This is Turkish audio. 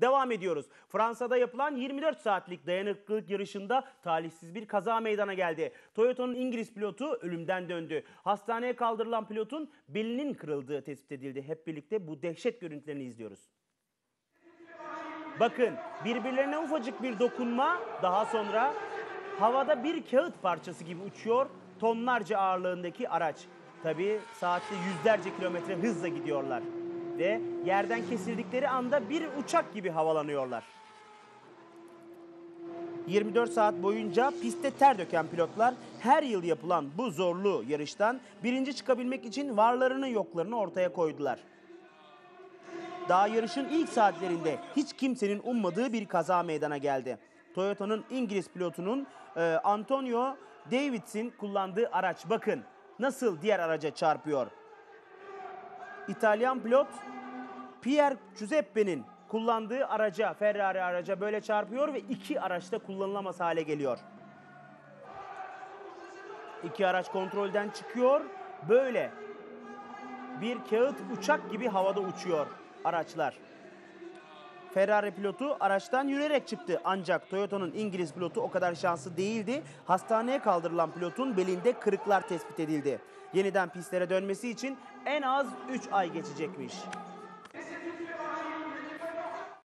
Devam ediyoruz. Fransa'da yapılan 24 saatlik dayanıklılık yarışında talihsiz bir kaza meydana geldi. Toyota'nın İngiliz pilotu ölümden döndü. Hastaneye kaldırılan pilotun belinin kırıldığı tespit edildi. Hep birlikte bu dehşet görüntülerini izliyoruz. Bakın birbirlerine ufacık bir dokunma daha sonra havada bir kağıt parçası gibi uçuyor tonlarca ağırlığındaki araç. Tabii saatte yüzlerce kilometre hızla gidiyorlar ve yerden kesildikleri anda bir uçak gibi havalanıyorlar. 24 saat boyunca pistte ter döken pilotlar her yıl yapılan bu zorlu yarıştan birinci çıkabilmek için varlarını yoklarını ortaya koydular. Daha yarışın ilk saatlerinde hiç kimsenin ummadığı bir kaza meydana geldi. Toyota'nın İngiliz pilotunun e, Antonio Davids'in kullandığı araç bakın nasıl diğer araca çarpıyor. İtalyan pilot Pierre Giuseppe'nin kullandığı araca, Ferrari araca böyle çarpıyor ve iki araçta kullanılamaz hale geliyor. İki araç kontrolden çıkıyor. Böyle bir kağıt uçak gibi havada uçuyor araçlar. Ferrari pilotu araçtan yürüyerek çıktı ancak Toyota'nın İngiliz pilotu o kadar şanslı değildi. Hastaneye kaldırılan pilotun belinde kırıklar tespit edildi. Yeniden pistlere dönmesi için en az 3 ay geçecekmiş.